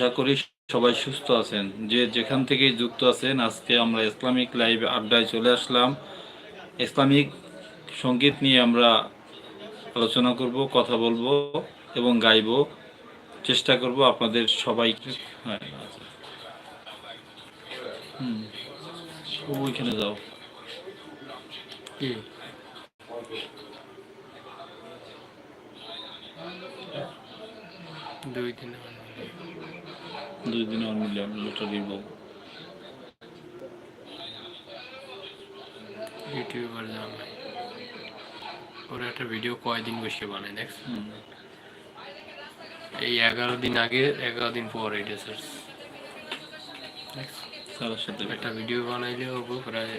আশা করি সবাই সুস্থ আছেন। যে যেখান থেকে যুক্ত আছেন, আজকে আমরা ইসলামিক লাইভ আড্ডায় চলে আসলাম। ইসলামিক সংগীত নিয়ে আমরা আলোচনা করব, কথা বলব এবং গাইবো। চেষ্টা করব আপনাদের সবাইকে হ্যাঁ আচ্ছা। হুম ওইখানে যাও। দুই দিন দুই দিন আর মিলে আমি এটা দিব ইউটিউবার জামাই ওরা একটা ভিডিও কয়দিন বসে বানায় দেখ। এই এগারো দিন আগে এগারো দিন পর এটা স্যার স্যারের সাথে একটা ভিডিও বানাইলে ওপর প্রায়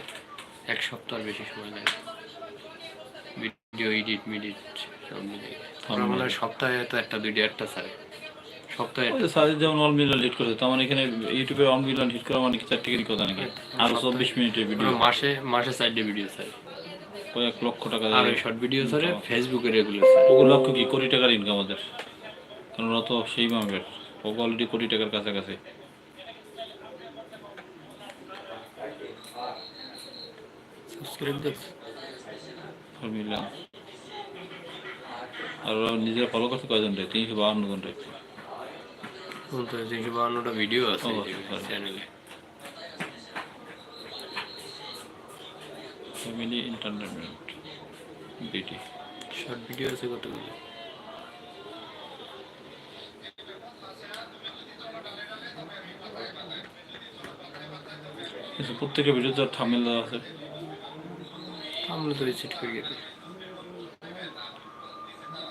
এক সপ্তাহ বেশি সময় লাগে। ভিডিও এডিট মিডিট সব মিলে সপ্তাহে তো একটা দুইটা একটা ছাড়ে। সপ্তাহে ওই যে যেমন অল মিলিয়ন হিট করেছে তেমন এখানে ইউটিউবে অল মিলিয়ন হিট করা মানে কথা নাকি? আরও চব্বিশ মিনিটের ভিডিও মাসে মাসে চারটে ভিডিও ছাড়ে ওই লক্ষ টাকা আর দিয়ে শর্ট ভিডিও ছাড়ে ফেসবুকে রেগুলার ওগুলো লক্ষ কি কোটি টাকার ইনকাম ওদের কারণ ওরা তো সেই মামের ও অলরেডি কোটি টাকার কাছাকাছি। সাবস্ক্রাইব দেখছ অল আর নিজেরা ফলো করছে কয়জন রে? তিনশো বাহান্ন জন রে। তিনশো বাহান্নটা ভিডিও আছে. চ্যানেলে family entertainment BT short video আছে কতগুলো? প্রত্যেকের থামেল আছে। আমরা তো রিসিট করে গেছি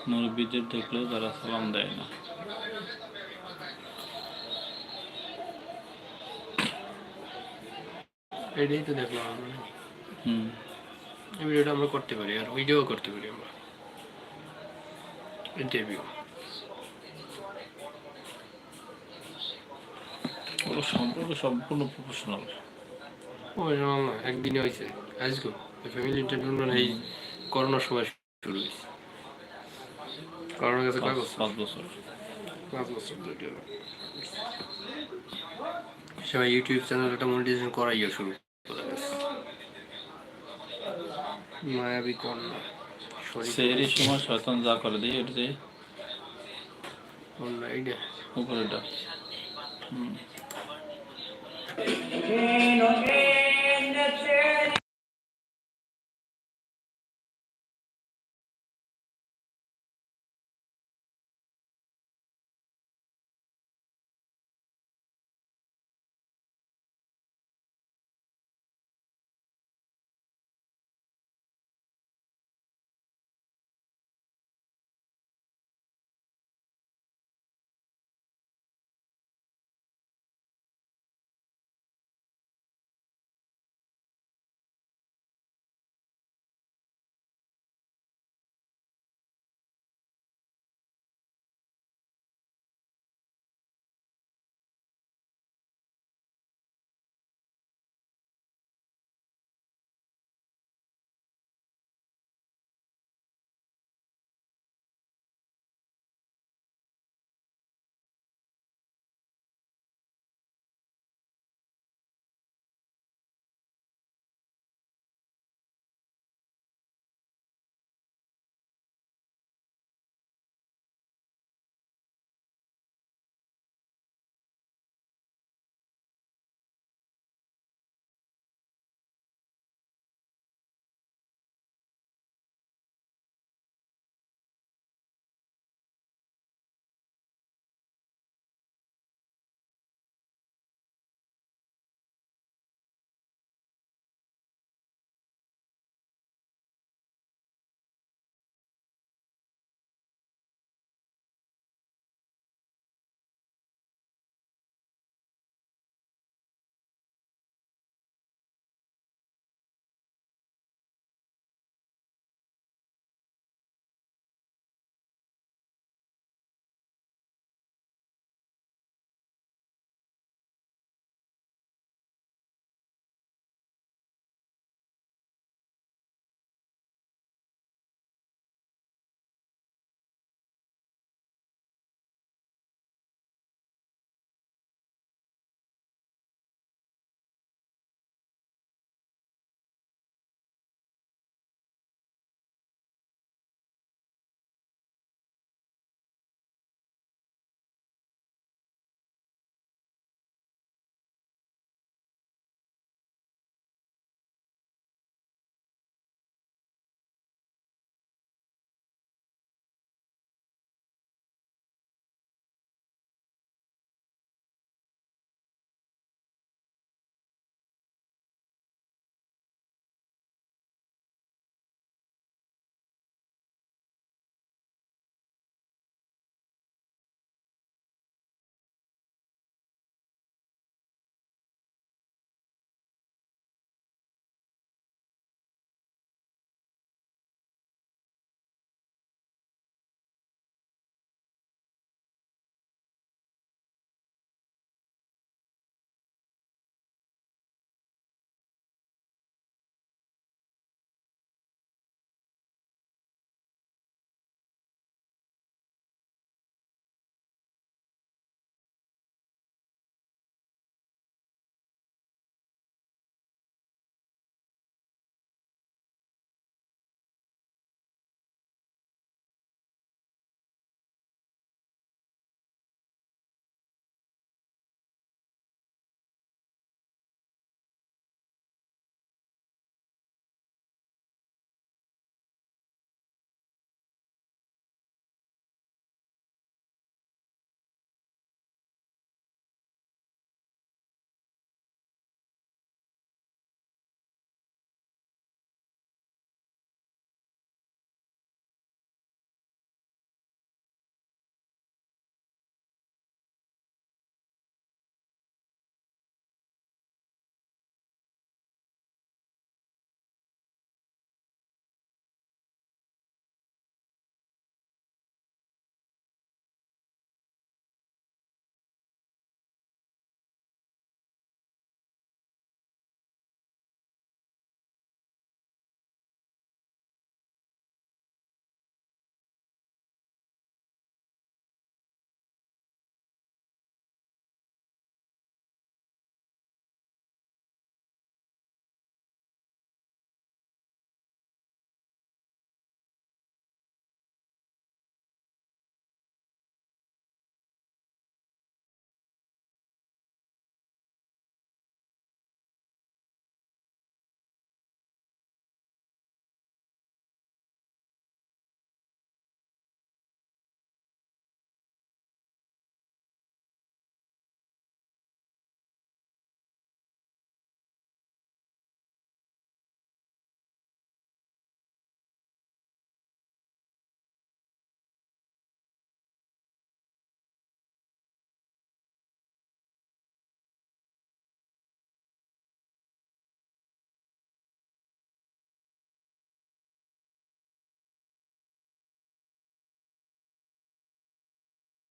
মুরব্বীদের দেখলেও তারা সালাম দেয় না। এটাই তো দেখলাম আমরা। হুম। এই ভিডিওটা আমরা করতে পারি আর ভিডিও করতে পারি আমরা। ইন্টারভিউ ওরা সম্পর্ক সম্পূর্ণ প্রফেশনাল ওই একদিনে হয়েছে। আজকে ফ্যামিলি ইন্টারভিউ মানে এই করোনার সময় শুরু হয়েছে। করোনার কাছে কয় বছর? পাঁচ বছর। পাঁচ বছর সবাই ইউটিউব চ্যানেল একটা মনিটাইজেশন করাইও শুরু করে দিয়েছে। মায়াবী কন্যা শরীফ সময় শয়তান যা করে দিয়ে এটা যে কন্যা এইটা উপরেটা হুম।